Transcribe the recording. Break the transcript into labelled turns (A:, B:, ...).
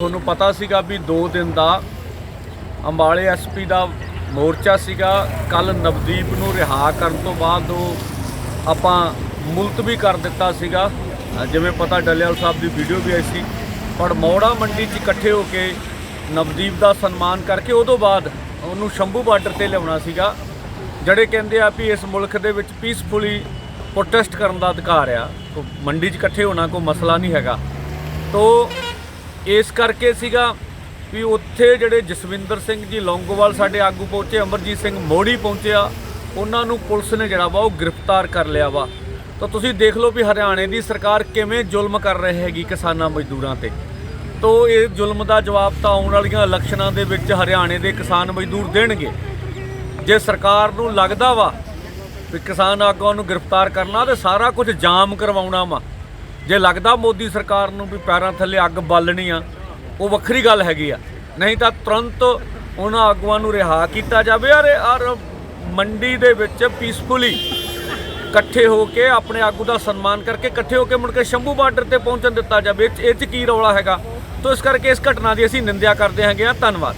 A: ਤੁਹਾਨੂੰ ਪਤਾ ਸੀਗਾ ਵੀ 2 ਦਿਨ ਦਾ ਅੰਬਾਲੇ ਐਸਪੀ ਦਾ ਮੋਰਚਾ ਸੀਗਾ। ਕੱਲ ਨਵਦੀਪ ਨੂੰ ਰਿਹਾ ਕਰਨ ਤੋਂ ਬਾਅਦ ਉਹ ਆਪਾਂ ਮੁਲਤਵੀ ਕਰ ਦਿੱਤਾ ਸੀਗਾ। ਜਿਵੇਂ ਪਤਾ ਡੱਲੇਵਾਲ ਸਾਹਿਬ ਦੀ ਵੀਡੀਓ ਵੀ ਆਈ ਸੀ। ਪਰ ਮੌੜਾ ਮੰਡੀ 'ਚ ਇਕੱਠੇ ਹੋ ਕੇ ਨਵਦੀਪ ਦਾ ਸਨਮਾਨ ਕਰਕੇ ਉਦੋਂ ਬਾਅਦ ਉਹਨੂੰ ਸ਼ੰਭੂ ਬਾਰਡਰ ਤੇ ਲਿਆਉਣਾ ਸੀਗਾ, ਜਿਹੜੇ ਕਹਿੰਦੇ ਆ ਵੀ ਇਸ ਮੁਲਕ ਦੇ ਵਿੱਚ ਪੀਸਫੁਲੀ ਪ੍ਰੋਟੈਸਟ ਕਰਨ ਦਾ ਅਧਿਕਾਰ ਆ। ਮੰਡੀ 'ਚ ਇਕੱਠੇ ਹੋਣਾ ਕੋਈ ਮਸਲਾ ਨਹੀਂ ਹੈਗਾ। ਤੋ ਇਸ ਕਰਕੇ ਸੀਗਾ ਵੀ ਉੱਥੇ ਜਿਹੜੇ ਜਸਵਿੰਦਰ ਸਿੰਘ ਜੀ ਲੌਂਗੋਵਾਲ ਸਾਡੇ ਆਗੂ ਪਹੁੰਚੇ, ਅਮਰਜੀਤ ਸਿੰਘ ਮੋੜੀ ਪਹੁੰਚਿਆ, ਉਹਨਾਂ ਨੂੰ ਪੁਲਿਸ ਨੇ ਜਿਹੜਾ ਵਾ ਉਹ ਗ੍ਰਿਫਤਾਰ ਕਰ ਲਿਆ ਵਾ। ਤਾਂ ਤੁਸੀਂ ਦੇਖ ਲਓ ਵੀ ਹਰਿਆਣੇ ਦੀ ਸਰਕਾਰ ਕਿਵੇਂ ਜ਼ੁਲਮ ਕਰ ਰਹੀ ਹੈਗੀ ਕਿਸਾਨਾਂ ਮਜ਼ਦੂਰਾਂ ਤੇ। ਤੋ ਇਹ ਜ਼ੁਲਮ ਦਾ ਜਵਾਬ ਤਾਂ ਆਉਣ ਵਾਲੀਆਂ ਇਲੈਕਸ਼ਨਾਂ ਦੇ ਵਿੱਚ ਹਰਿਆਣੇ ਦੇ ਕਿਸਾਨ ਮਜ਼ਦੂਰ ਦੇਣਗੇ। ਜੇ ਸਰਕਾਰ ਨੂੰ ਲੱਗਦਾ ਵਾ ਵੀ ਕਿਸਾਨ ਆਗੂਆਂ ਨੂੰ ਗ੍ਰਿਫਤਾਰ ਕਰਨਾ ਤੇ ਸਾਰਾ ਕੁਝ ਜਾਮ ਕਰਵਾਉਣਾ ਵਾ ਜੇ ਲੱਗਦਾ ਮੋਦੀ ਸਰਕਾਰ ਨੂੰ ਵੀ ਪੈਰਾਂ ਥੱਲੇ ਅੱਗ ਬਾਲਣੀ ਆ, ਉਹ ਵੱਖਰੀ ਗੱਲ ਹੈਗੀ ਆ। ਨਹੀਂ ਤਾਂ ਤੁਰੰਤ ਉਹਨਾਂ ਆਗੂਆਂ ਨੂੰ ਰਿਹਾ ਕੀਤਾ ਜਾਵੇ ਔਰ ਔਰ ਮੰਡੀ ਦੇ ਵਿੱਚ ਪੀਸਫੁਲੀ ਇਕੱਠੇ ਹੋ ਕੇ ਆਪਣੇ ਆਗੂ ਦਾ ਸਨਮਾਨ ਕਰਕੇ ਇਕੱਠੇ ਹੋ ਕੇ ਮੁੜ ਕੇ ਸ਼ੰਭੂ ਬਾਰਡਰ ਤੇ ਪਹੁੰਚਣ ਦਿੱਤਾ ਜਾਵੇ। ਇਹ 'ਚ- ਇਹ 'ਚ ਕੀ ਰੌਲਾ ਹੈਗਾ? ਤੋ ਇਸ ਕਰਕੇ ਇਸ ਘਟਨਾ ਦੀ ਅਸੀਂ ਨਿੰਦਿਆ ਕਰਦੇ ਹੈਗੇ ਆ। ਧੰਨਵਾਦ।